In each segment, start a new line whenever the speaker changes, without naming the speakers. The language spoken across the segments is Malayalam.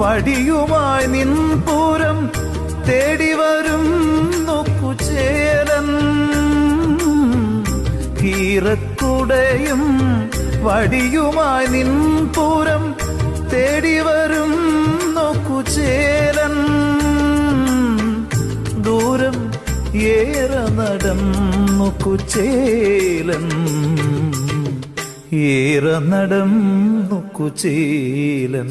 വടിയുമായി നിൻപൂരം തേടി വരും നോക്കുചേരൻ. കീറക്കുടയും വടിയുമായി നിൻപൂരം തേടി വരും നോക്കുചേരൻ. ദൂരം ഏറെ നടന്നു കുചേലൻ ഏറെ നടന്നു കുചേലൻ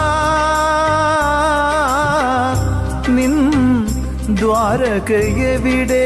ദ്വാരകയെവിടെ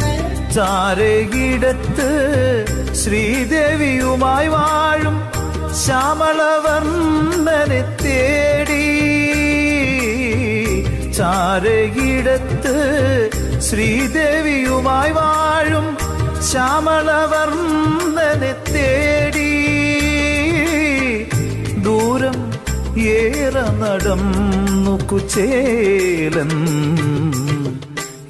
ചാരകിടത്ത് ശ്രീദേവിയുമായി വാഴും ശ്യാമളവർണനെ തേടി. ചാരകിടത്ത് ശ്രീദേവിയുമായി വാഴും ശ്യാമളവർണനെ തേടി. ദൂരം ഏറെ നടന്നു കുചേലൻ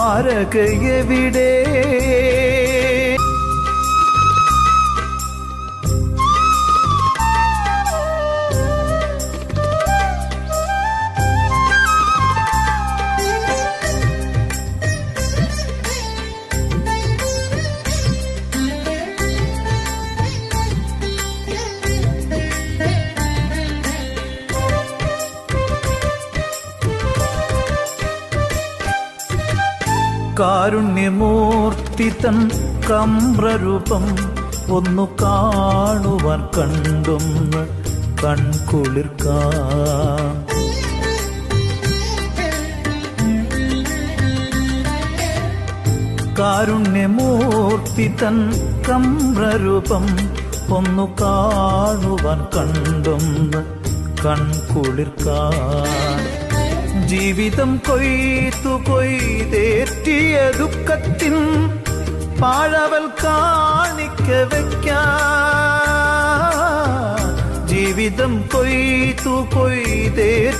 ദ്വാരകയെവിടെ കാരുണ്യമൂർത്തി തൻ കമ്രരൂപം ഒന്നു കാണുവാൻ കണ്ടൊന്ന് കൺകുളിർക്ക. കാരുണ്യമൂർത്തി തൻ കമ്രരൂപം ഒന്നു കാണുവാൻ കണ്ടൊന്ന് കൺകുളിർക്കാൻ ജീവിതം കൊയ്ത്തു ஈட்டிய துக்கத்தின் பாழவல் காணிக்க வைக்க. ஜீவிதம் பொய் தூ பொய்தே